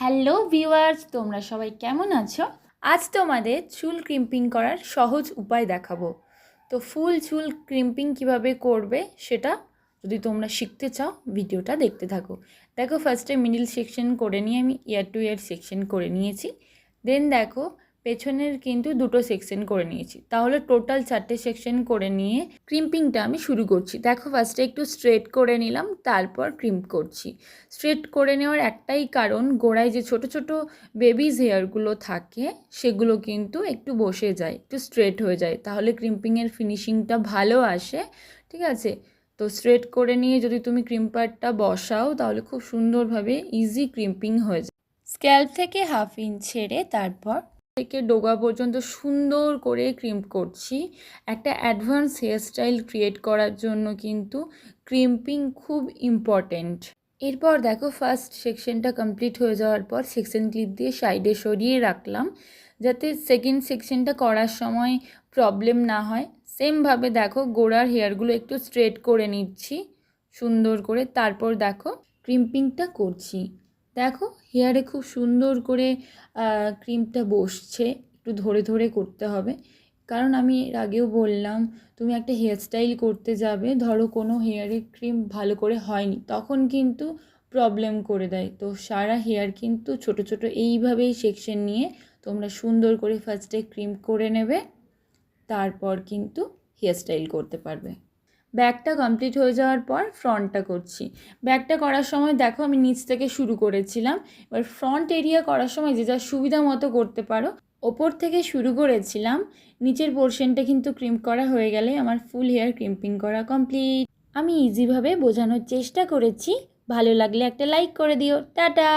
Hello viewers, তোমরা সবাই কেমন আছো? আজ তোমাদের চুল ক্রিম্পিং করার সহজ উপায় দেখাবো। তো ফুল চুল ক্রিম্পিং কীভাবে করবে সেটা যদি তোমরা শিখতে চাও, ভিডিওটা দেখতে থাকো। দেখো ফার্স্টে মিডিল সেকশন করে নিয়ে আমি ইয়ার টু ইয়ার সেকশন করে নিয়েছি। দেন দেখো পেছনের কিন্তু দুটো সেকশন করে নিয়েছি। তাহলে টোটাল চারটে সেকশন করে নিয়ে ক্রিম্পিংটা আমি শুরু করছি। দেখো ফার্স্টে একটু স্ট্রেট করে নিলাম, তারপর ক্রিম্প করছি। স্ট্রেট করে নেওয়ার একটাই কারণ, গোড়ায় যে ছোট ছোট বেবিজ হেয়ারগুলো থাকে, সেগুলো কিন্তু একটু বসে যায়, একটু স্ট্রেট হয়ে যায়। তাহলে ক্রিম্পিংয়ের ফিনিশিংটা ভালো আসে, ঠিক আছে? তো স্ট্রেট করে নিয়ে যদি তুমি ক্রিম্পারটা বসাও, তাহলে খুব সুন্দরভাবে ইজি ক্রিম্পিং হয়ে যায়। স্ক্যাল্প থেকে হাফ ইঞ্চ ছেড়ে তারপর থেকে ডোগা পর্যন্ত সুন্দর করে ক্রিম্প করছি। একটা অ্যাডভান্স হেয়ারস্টাইল ক্রিয়েট করার জন্য কিন্তু ক্রিম্পিং খুব ইম্পর্ট্যান্ট এরপর দেখো ফার্স্ট সেকশনটা কমপ্লিট হয়ে যাওয়ার পর সেকশন ক্লিপ দিয়ে সাইডে সরিয়ে রাখলাম। যাতে সেকেন্ড সেকশনটা করার সময় প্রবলেম না হয়। সেমভাবে দেখো গোড়ার হেয়ারগুলো একটু স্ট্রেট করে নিচ্ছি। সুন্দর করে তারপর দেখো ক্রিম্পিংটা করছি। দেখো হেয়ারে খুব সুন্দর করে ক্রিমটা বসছে, একটু ধরে ধরে করতে হবে। কারণ আমি এর আগেও বললাম, তুমি একটা হেয়ারস্টাইল করতে যাবে, ধরো কোনো হেয়ারে ক্রিম ভালো করে হয়নি, তখন কিন্তু প্রবলেম করে দেয়। তো সারা হেয়ার কিন্তু ছোট ছোট এইভাবেই সেকশন নিয়ে তোমরা সুন্দর করে ফার্স্টে ক্রিম করে নেবে, তারপর কিন্তু হেয়ারস্টাইল করতে পারবে। ব্যাগটা কমপ্লিট হয়ে যাওয়ার পর ফ্রন্টটা করছি। ব্যাগটা করার সময় দেখো আমি নিচ থেকে শুরু করেছিলাম। এবার ফ্রন্ট এরিয়া করার সময় যে যা সুবিধা মতো করতে পারো, ওপর থেকে শুরু করেছিলাম। নিচের পোর্শনটা কিন্তু ক্রিম্প করা হয়ে গেলে আমার ফুল হেয়ার ক্রিম্পিং করা কমপ্লিট। আমি ইজিভাবে বোঝানোর চেষ্টা করেছি। ভালো লাগলে একটা লাইক করে দিও। টাটা!